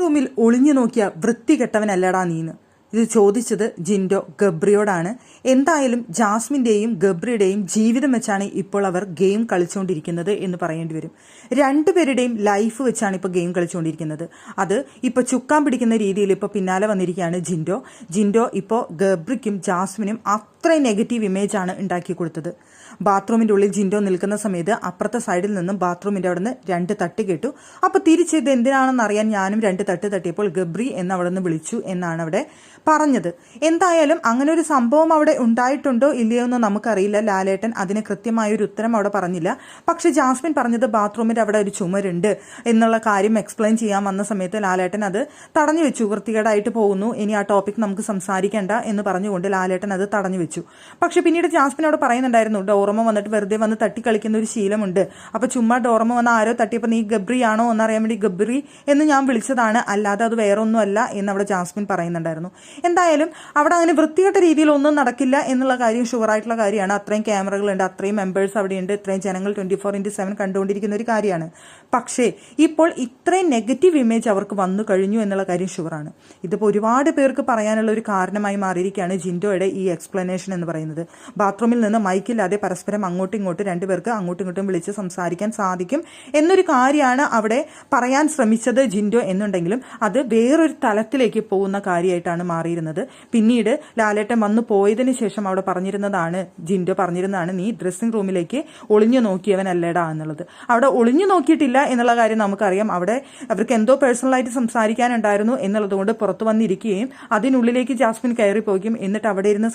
റൂമിൽ ഒളിഞ്ഞു നോക്കിയ വൃത്തികെട്ടവനല്ലടാ നീന്ന്. ഇത് ചോദിച്ചത് ജിൻഡോ ഗബ്രിയോടാണ്. എന്തായാലും ജാസ്മിന്റെയും ഗബ്രിയുടെയും ജീവിതം വെച്ചാണ് ഇപ്പോൾ അവർ ഗെയിം കളിച്ചുകൊണ്ടിരിക്കുന്നത് എന്ന് പറയേണ്ടി വരും. രണ്ടുപേരുടെയും ലൈഫ് വെച്ചാണ് ഇപ്പോൾ ഗെയിം കളിച്ചുകൊണ്ടിരിക്കുന്നത് അത് ഇപ്പോൾ ചുക്കാൻ പിടിക്കുന്ന രീതിയിൽ ഇപ്പോൾ പിന്നാലെ വന്നിരിക്കുകയാണ് ജിൻഡോ. ജിൻഡോ ഇപ്പോൾ ഗബ്രിക്കും ജാസ്മിനും അത്രയും നെഗറ്റീവ് ഇമേജാണ് ഉണ്ടാക്കി കൊടുത്തത്. ബാത്റൂമിന്റെ ഉള്ളിൽ ജിൻഡോ നിൽക്കുന്ന സമയത്ത് അപ്പുറത്തെ സൈഡിൽ നിന്നും ബാത്റൂമിന്റെ അവിടെ നിന്ന് രണ്ട് തട്ട് കേട്ടു. അപ്പോൾ തിരിച്ച് ഇത് എന്തിനാണെന്ന് അറിയാൻ ഞാനും രണ്ട് തട്ട് തട്ടിയപ്പോൾ ഗബ്രി എന്ന് അവിടെ നിന്ന് വിളിച്ചു എന്നാണ് അവിടെ പറഞ്ഞത്. എന്തായാലും അങ്ങനെ ഒരു സംഭവം അവിടെ ഉണ്ടായിട്ടുണ്ടോ ഇല്ലയോ എന്ന് നമുക്കറിയില്ല. ലാലേട്ടൻ അതിന് കൃത്യമായ ഒരു ഉത്തരം അവിടെ പറഞ്ഞില്ല. പക്ഷേ ജാസ്മിൻ പറഞ്ഞത് ബാത്റൂമിന്റെ അവിടെ ഒരു ചുമരുണ്ട് എന്നുള്ള കാര്യം എക്സ്പ്ലെയിൻ ചെയ്യാൻ വന്ന സമയത്ത് ലാലേട്ടൻ അത് തടഞ്ഞു വെച്ചു. വൃത്തികേടായിട്ട് പോകുന്നു. ഇനി ആ ടോപ്പിക് നമുക്ക് സംസാരിക്കേണ്ട എന്ന് പറഞ്ഞുകൊണ്ട് ലാലേട്ടൻ അത് തടഞ്ഞു വെച്ചു. പക്ഷെ പിന്നീട് ജാസ്മിൻ അവിടെ പറയുന്നുണ്ടായിരുന്നു ഡോറമ വന്നിട്ട് വെറുതെ വന്ന് തട്ടി കളിക്കുന്ന ഒരു ശീലമുണ്ട്. അപ്പൊ ചുമ്മാ ഡോറമ വന്ന് ആരോ തട്ടിയപ്പോൾ നീ ഗബ്രി ആണോ എന്നറിയാൻ വേണ്ടി ഗബ്രി എന്ന് ഞാൻ വിളിച്ചതാണ്. അല്ലാതെ അത് വേറെ ഒന്നുമല്ല എന്ന് അവിടെ ജാസ്മിൻ പറയുന്നുണ്ടായിരുന്നു. എന്തായാലും അവിടെ അങ്ങനെ വൃത്തികെട്ട രീതിയിൽ ഒന്നും നടക്കില്ല എന്നുള്ള കാര്യം ഷുവറായിട്ടുള്ള കാര്യമാണ്. അത്രയും ക്യാമറകളുണ്ട് അത്രയും മെമ്പേഴ്സ് അവിടെയുണ്ട് ഇത്രയും ജനങ്ങൾ ട്വന്റി ഫോർ ഇന്റു സെവൻ കണ്ടുകൊണ്ടിരിക്കുന്ന ഒരു കാര്യമാണ്. പക്ഷേ ഇപ്പോൾ ഇത്രയും നെഗറ്റീവ് ഇമേജ് അവർക്ക് വന്നു കഴിഞ്ഞു എന്നുള്ള കാര്യം ഷുവറാണ് ഇതിപ്പോൾ ഒരുപാട് പേർക്ക് പറയാനുള്ള ഒരു കാരണമായി മാറിയിരിക്കുകയാണ് ജിൻഡോയുടെ ഈ എക്സ്പ്ലനേഷൻ എന്ന് പറയുന്നത്. ബാത്റൂമിൽ നിന്ന് മൈക്കില്ലാതെ പരസ്പരം അങ്ങോട്ടും ഇങ്ങോട്ടും രണ്ടുപേർക്ക് അങ്ങോട്ടും ഇങ്ങോട്ടും വിളിച്ച് സംസാരിക്കാൻ സാധിക്കും എന്നൊരു കാര്യമാണ് അവിടെ പറയാൻ ശ്രമിച്ചത് ജിൻഡോ എന്നുണ്ടെങ്കിലും അത് വേറൊരു തലത്തിലേക്ക് പോകുന്ന കാര്യമായിട്ടാണ് മാറിയിരുന്നത്. പിന്നീട് ലാലേട്ടൻ വന്നു പോയതിന് ശേഷം അവിടെ പറഞ്ഞിരുന്നതാണ് ജിൻഡോ പറഞ്ഞിരുന്നതാണ് നീ ഡ്രസ്സിംഗ് റൂമിലേക്ക് ഒളിഞ്ഞു നോക്കിയവനല്ലേടാ എന്നുള്ളത്. അവിടെ ഒളിഞ്ഞു നോക്കിയിട്ടില്ല എന്നുള്ള കാര്യം നമുക്കറിയാം. അവിടെ അവർക്ക് എന്തോ പേഴ്സണലായിട്ട് സംസാരിക്കാനുണ്ടായിരുന്നു എന്നുള്ളത് കൊണ്ട് പുറത്തു വന്നിരിക്കുകയും അതിനുള്ളിലേക്ക് ജാസ്മിൻ കയറി പോകുകയും എന്നിട്ട് അവിടെ ഇരുന്ന്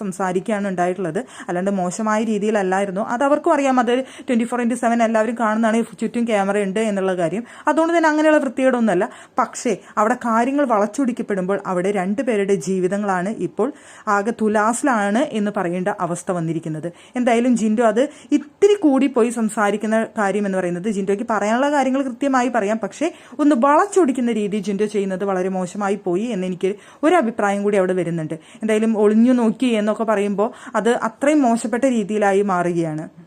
സംസാരിക്കുകയാണ് ഉണ്ടായിട്ടുള്ളത്. അല്ലാണ്ട് മോശമായ രീതിയിലല്ലായിരുന്നു. അത് അവർക്കും അറിയാം. അത് ട്വന്റി ഫോർ ഇന്റു സെവൻ എല്ലാവരും കാണുന്നതാണ്. ചുറ്റും ക്യാമറ ഉണ്ട് എന്നുള്ള കാര്യം. അതുകൊണ്ട് തന്നെ അങ്ങനെയുള്ള വൃത്തികേടൊന്നുമല്ല. പക്ഷേ അവിടെ കാര്യങ്ങൾ വളച്ചൊടിക്കപ്പെടുമ്പോൾ അവിടെ രണ്ട് പേരുടെ ജീവിതങ്ങളാണ് ഇപ്പോൾ ആകെ തുലാസിലാണ് എന്ന് പറയേണ്ട അവസ്ഥ വന്നിരിക്കുന്നത്. എന്തായാലും ജിൻഡോ അത് ഇത്തിരി കൂടി പോയി സംസാരിക്കുന്ന കാര്യം എന്ന് പറയുന്നത്. ജിൻഡോയ്ക്ക് പറയാനുള്ള കാര്യങ്ങൾ കൃത്യമായി പറയാം. പക്ഷേ ഒന്ന് വളച്ചൊടിക്കുന്ന രീതി ജിൻഡോ ചെയ്യുന്നത് വളരെ മോശമായി പോയി എന്ന് എനിക്ക് ഒരു അഭിപ്രായം കൂടി അവിടെ വരുന്നുണ്ട്. എന്തായാലും ഒളിഞ്ഞു നോക്കി എന്നൊക്കെ പറയുമ്പോൾ അത് അത്രയും മോശപ്പെട്ട രീതിയിലായി മാറുകയാണ്.